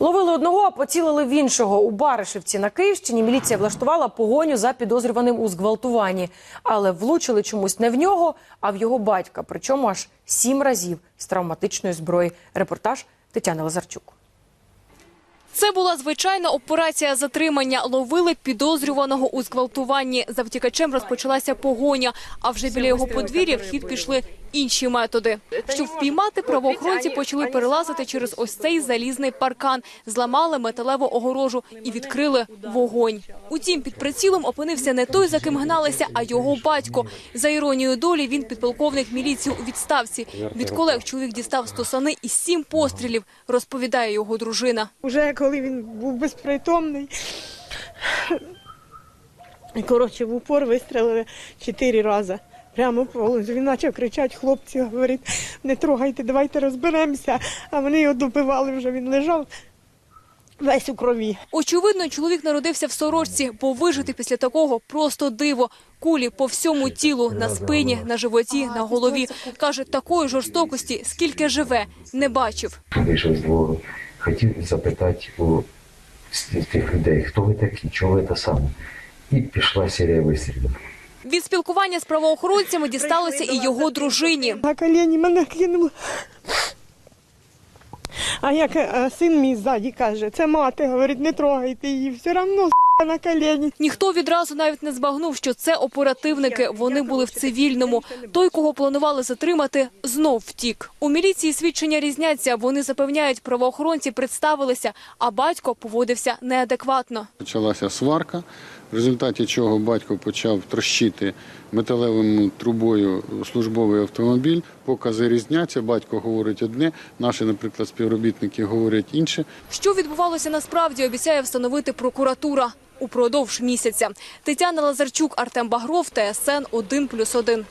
Ловили одного, а поцілили в іншого. У Баришівці на Київщині міліція влаштувала погоню за підозрюваним у зґвалтуванні. Але влучили чомусь не в нього, а в його батька. Причому аж сім разів з травматичної зброї. Репортаж Тетяни Лазарчук. Це була звичайна операція затримання. Ловили підозрюваного у зґвалтуванні. За втікачем розпочалася погоня, а вже біля його подвір'я в хід пішли інші методи. Щоб впіймати, правоохоронці почали перелазити через ось цей залізний паркан, зламали металеву огорожу і відкрили вогонь. Утім, під прицілом опинився не той, за ким гналися, а його батько. За іронією долі, він підполковник міліції у відставці. Від колег чоловік дістав стосани і сім пострілів, розповідає його дружина. Уже коли він був безпритомний. І, коротше, в упор вистрелили чотири рази. Прямо по. Він почав кричати, хлопці, говорить, не трогайте, давайте розберемося. А вони його добивали вже, він лежав весь у крові. Очевидно, чоловік народився в сорочці, бо вижити після такого просто диво. Кулі по всьому тілу, на спині, на животі, на голові. Каже, такої жорстокості, скільки живе, не бачив. вийшов з двору, хотів запитати у тих людей, хто ви такі, чого ви те саме. І пішла серія вистрілів. Від спілкування з правоохоронцями дісталося і його дружині. На коліні мене кинуло. А як е, син мій ззаді каже, це мати, говорить, не трогайте її, все одно на коліні. Ніхто відразу навіть не збагнув, що це оперативники. Вони були в цивільному. Той, кого планували затримати, знов втік. У міліції свідчення різняться. Вони запевняють, правоохоронці представилися, а батько поводився неадекватно. Почалася сварка, в результаті чого батько почав трощити металевою трубою службовий автомобіль. Покази різняться. Батько говорить одне, наші, наприклад, співробітники говорять інше. Що відбувалося насправді, обіцяє встановити прокуратура упродовж місяця. Тетяна Лазарчук, Артем Багров, ТСН 1+,1.